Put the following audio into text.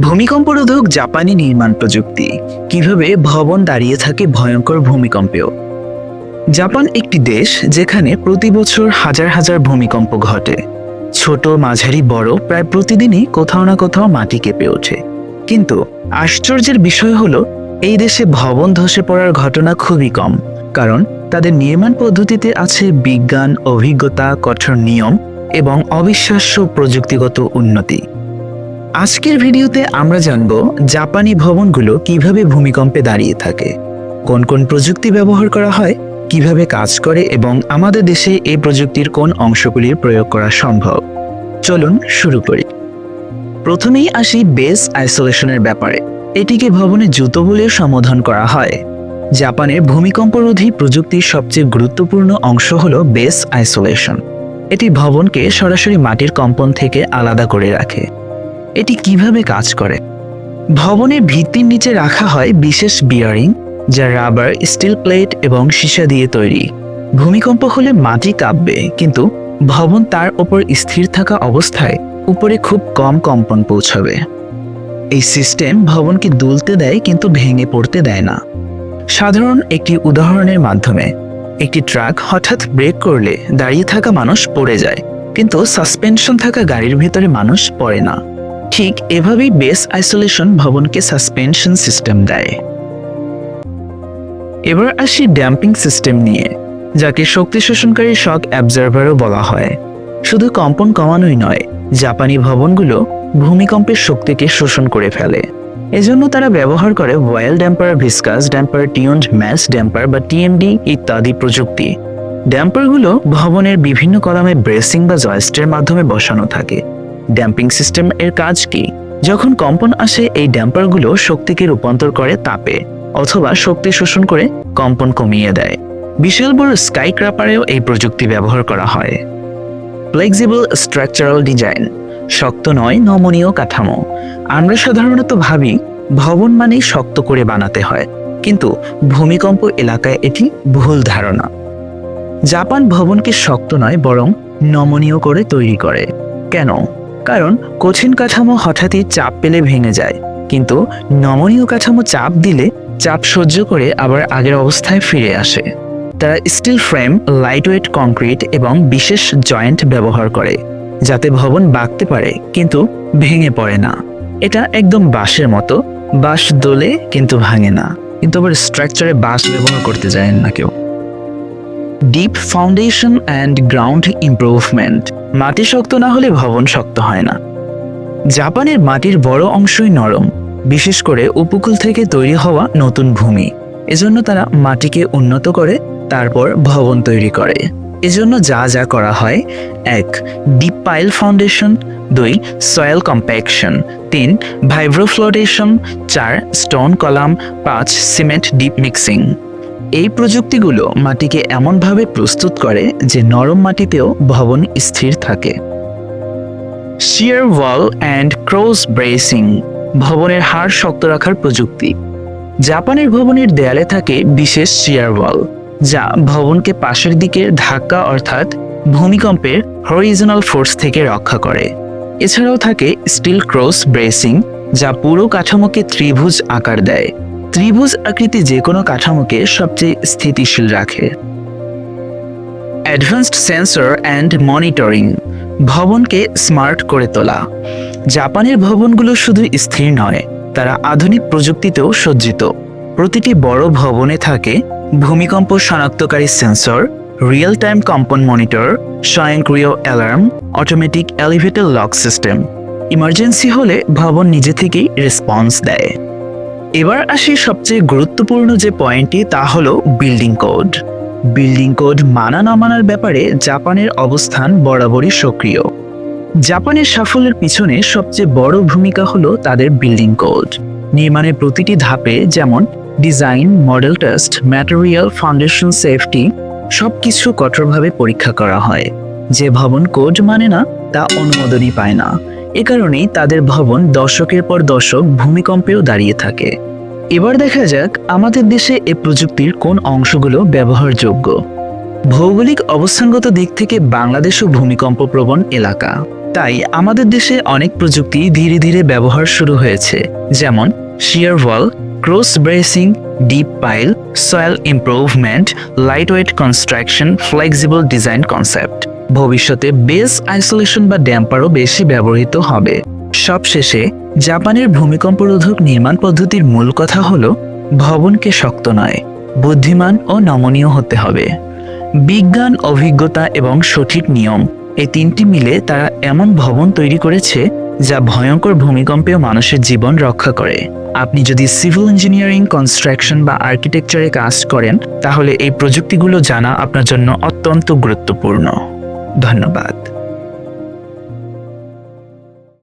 ভূমিকম্প রোধক জাপানি নির্মাণ প্রযুক্তি। কীভাবে ভবন দাঁড়িয়ে থাকে ভয়ঙ্কর ভূমিকম্পেও। জাপান একটি দেশ যেখানে প্রতি বছর হাজার হাজার ভূমিকম্প ঘটে। ছোট, মাঝারি, বড় প্রায় প্রতিদিনই কোথাও না কোথাও মাটি কেঁপে ওঠে। কিন্তু আশ্চর্যের বিষয় হলো, এই দেশে ভবন ধসে পড়ার ঘটনা খুবই কম। কারণ তাদের নির্মাণ পদ্ধতিতে আছে বিজ্ঞান, অভিজ্ঞতা, কঠোর নিয়ম এবং অবিশ্বাস্য প্রযুক্তিগত উন্নতি। আজকের ভিডিওতে আমরা জানব জাপানি ভবনগুলো কীভাবে ভূমিকম্পে দাঁড়িয়ে থাকে, কোন কোন প্রযুক্তি ব্যবহার করা হয়, কীভাবে কাজ করে এবং আমাদের দেশে এই প্রযুক্তির কোন অংশগুলির প্রয়োগ করা সম্ভব। চলুন শুরু করি। প্রথমেই আসি বেস আইসোলেশনের ব্যাপারে। এটিকে ভবনে জুতো বলে সম্বোধন করা হয়। জাপানের ভূমিকম্পরোধী প্রযুক্তির সবচেয়ে গুরুত্বপূর্ণ অংশ হল বেস আইসোলেশন। এটি ভবনকে সরাসরি মাটির কম্পন থেকে আলাদা করে রাখে। এটি কীভাবে কাজ করে? ভবনের ভিত্তির নিচে রাখা হয় বিশেষ বিয়ারিং যা রাবার স্টিল প্লেট এবং সীসা দিয়ে তৈরি। ভূমিকম্প হলে মাটি কাঁপবে, কিন্তু ভবন তার ওপর স্থির থাকা অবস্থায় উপরে খুব কম কম্পন পৌঁছাবে। এই সিস্টেম ভবনকে দুলতে দেয়, কিন্তু ভেঙে পড়তে দেয় না। সাধারণ একটি উদাহরণের মাধ্যমে, একটি ট্রাক হঠাৎ ব্রেক করলে দাঁড়িয়ে থাকা মানুষ পড়ে যায়, কিন্তু সাসপেনশন থাকা গাড়ির ভেতরে মানুষ পড়ে না। ঠিক এভাবেই বেস আইসোলেশন ভবনকে সাসপেনশন সিস্টেম দেয়। এবার আসি ড্যাম্পিং সিস্টেম নিয়ে, যাকে শক্তি শোষণকারী শক অ্যাবজার্ভারও বলা হয়। শুধু কম্পন কমানোই নয়, জাপানি ভবনগুলো ভূমিকম্পের শক্তিকে শোষণ করে ফেলে। এজন্য তারা ব্যবহার করে oil damper, viscous damper, tuned mass damper বা টিএমডি ইত্যাদি প্রযুক্তি। ড্যাম্পারগুলো ভবনের বিভিন্ন কলামে ব্রেসিং বা জয়েস্টের মাধ্যমে বসানো থাকে। ড্যাম্পিং সিস্টেম এর কাজ কি? যখন কম্পন আসে, এই ড্যাম্পারগুলো শক্তিকে রূপান্তর করে তাপে, অথবা শক্তি শোষণ করে কম্পন কমিয়ে দেয়। বিশাল বড় স্কাই ক্রাপারেও এই প্রযুক্তি ব্যবহার করা হয়। ফ্লেক্সিবল স্ট্রাকচারাল ডিজাইন, শক্ত নয়, নমনীয় কাঠামো। আমরা সাধারণত ভাবি, ভবন মানেই শক্ত করে বানাতে হয়, কিন্তু ভূমিকম্প এলাকায় এটি ভুল ধারণা। জাপান ভবনকে শক্ত নয়, বরং নমনীয় করে তৈরি করে। কেন? কারণ কঠিন কাঠামো হঠাৎই চাপ পেলে ভেঙে যায়। কিন্তু নমনীয় কাঠামো চাপ দিলে চাপ সহ্য করে আবার আগের অবস্থায় ফিরে আসে। তারা স্টিল ফ্রেম লাইটওয়েট কংক্রিট এবং বিশেষ জয়েন্ট ব্যবহার করে, যাতে ভবন বাঁকতে পারে কিন্তু ভেঙে পড়ে না। এটা একদম বাঁশের মতো, বাঁশ দোলে কিন্তু ভাঙে না। কিন্তু আবার স্ট্রাকচারে বাঁশ ব্যবহার করতে যায় না কেউ। Deep foundation and ground improvement মাটি শক্ত না হলে ভবন শক্ত হয় না। জাপানের মাটির বড় অংশই নরম, বিশেষ করে উপকূল থেকে তৈরি হওয়া নতুন ভূমি। এজন্য তারা মাটিকে উন্নত করে, তারপর ভবন তৈরি করে। এজন্য যা যা করা হয়, এক ডিপ পাইল ফাউন্ডেশন দুই সয়েল কম্প্যাকশন তিন ভাইব্রোফ্লোটেশন চার স্টোন কলাম পাঁচ সিমেন্ট ডিপ মিক্সিং এই প্রযুক্তিগুলো মাটিকে এমনভাবে প্রস্তুত করে যে নরম মাটিতেও ভবন স্থির থাকে। Shear wall and cross bracing ভবনের হাড় শক্ত রাখার প্রযুক্তি। জাপানের ভবনের দেয়ালে থাকে বিশেষ শিয়ার ওয়াল যা ভবনকে পাশের দিকে ধাক্কা অর্থাৎ ভূমিকম্পের হরিজনাল ফোর্স থেকে রক্ষা করে। এছাড়াও থাকে স্টিল ক্রস ব্রেসিং যা পুরো কাঠামোকে ত্রিভুজ আকার দেয়। ত্রিভুজ আকৃতি যে কোনো কাঠামোকে সবচেয়ে স্থিতিশীল রাখে। অ্যাডভান্সড সেন্সর অ্যান্ড মনিটরিং ভবনকে স্মার্ট করে তোলা। জাপানের ভবনগুলো শুধু স্থির নয়, তারা আধুনিক প্রযুক্তিতেও সজ্জিত। প্রতিটি বড় ভবনে থাকে ভূমিকম্প শনাক্তকারী সেন্সর রিয়েল টাইম কম্পন মনিটর স্বয়ংক্রিয় alarm automatic elevator lock system emergency হলে ভবন নিজে থেকেই রেসপন্স দেয়। এবার আসি সবচেয়ে গুরুত্বপূর্ণ যে পয়েন্টটি, তা হলো বিল্ডিং কোড বিল্ডিং কোড মানা না মানার ব্যাপারে জাপানের অবস্থান বরাবরই সক্রিয়। জাপানের সাফল্যের পিছনে সবচেয়ে বড় ভূমিকা হলো তাদের বিল্ডিং কোড নির্মাণের প্রতিটি ধাপে যেমন design model test material foundation safety সবকিছু কঠোরভাবে পরীক্ষা করা হয়। যে ভবন কোড মানে না, তা অনুমোদনই পায় না। এ কারণেই তাদের ভবন দশকের পর দশক ভূমিকম্পেও দাঁড়িয়ে থাকে। এবার দেখা যাক আমাদের দেশে এ প্রযুক্তির কোন অংশগুলো ব্যবহারযোগ্য। ভৌগোলিক অবস্থানগত দিক থেকে বাংলাদেশও ভূমিকম্প প্রবণ এলাকা। তাই আমাদের দেশে অনেক প্রযুক্তি ধীরে ধীরে ব্যবহার শুরু হয়েছে, যেমন shear wall cross bracing deep pile soil improvement light weight construction flexible design concept ভবিষ্যতে বেস আইসোলেশন বা ড্যাম্পারও বেশি ব্যবহৃত হবে। সবশেষে, জাপানের ভূমিকম্পরোধক নির্মাণ পদ্ধতির মূল কথা হল, ভবনকে শক্ত নয়, বুদ্ধিমান ও নমনীয় হতে হবে। বিজ্ঞান, অভিজ্ঞতা এবং সঠিক নিয়ম, এই তিনটি মিলে তারা এমন ভবন তৈরি করেছে যা ভয়ঙ্কর ভূমিকম্পেও মানুষের জীবন রক্ষা করে। আপনি যদি সিভিল ইঞ্জিনিয়ারিং, কনস্ট্রাকশন বা আর্কিটেকচারে কাজ করেন, তাহলে এই প্রযুক্তিগুলো জানা আপনার জন্য অত্যন্ত গুরুত্বপূর্ণ। ধন্যবাদ।